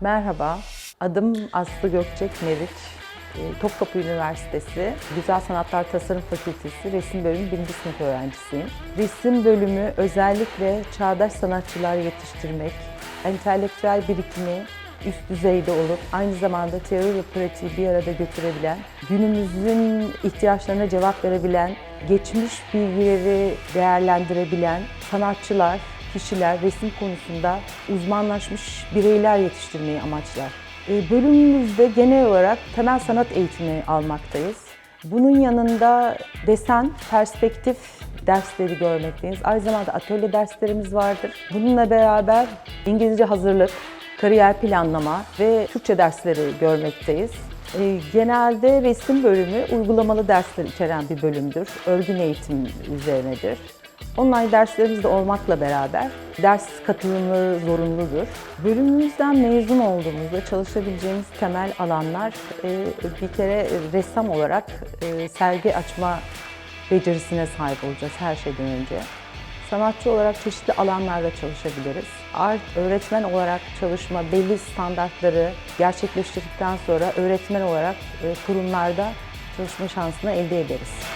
Merhaba, adım Aslı Gökçek Meriç. Ee, Topkapı Üniversitesi Güzel Sanatlar Tasarım Fakültesi Resim Bölümü 1. sınıf öğrencisiyim. Resim bölümü özellikle çağdaş sanatçılar yetiştirmek, entelektüel birikimi üst düzeyde olup aynı zamanda teori ve pratiği bir arada götürebilen, günümüzün ihtiyaçlarına cevap verebilen, geçmiş bilgileri değerlendirebilen sanatçılar, kişiler resim konusunda uzmanlaşmış bireyler yetiştirmeyi amaçlar. E, Bölümümüzde genel olarak temel sanat eğitimi almaktayız. Bunun yanında desen, perspektif dersleri görmekteyiz. Aynı zamanda atölye derslerimiz vardır. Bununla beraber İngilizce hazırlık, kariyer planlama ve Türkçe dersleri görmekteyiz. E, Genelde resim bölümü uygulamalı dersler içeren bir bölümdür. Örgün eğitim üzerinedir. Online derslerimiz de olmakla beraber ders katılımı zorunludur. Bölümümüzden mezun olduğumuzda çalışabileceğimiz temel alanlar e, bir kere ressam olarak e, sergi açma becerisine sahip olacağız her şeyden önce. Sanatçı olarak çeşitli alanlarda çalışabiliriz. Art öğretmen olarak çalışma belli standartları gerçekleştirdikten sonra öğretmen olarak e, kurumlarda çalışma şansını elde ederiz.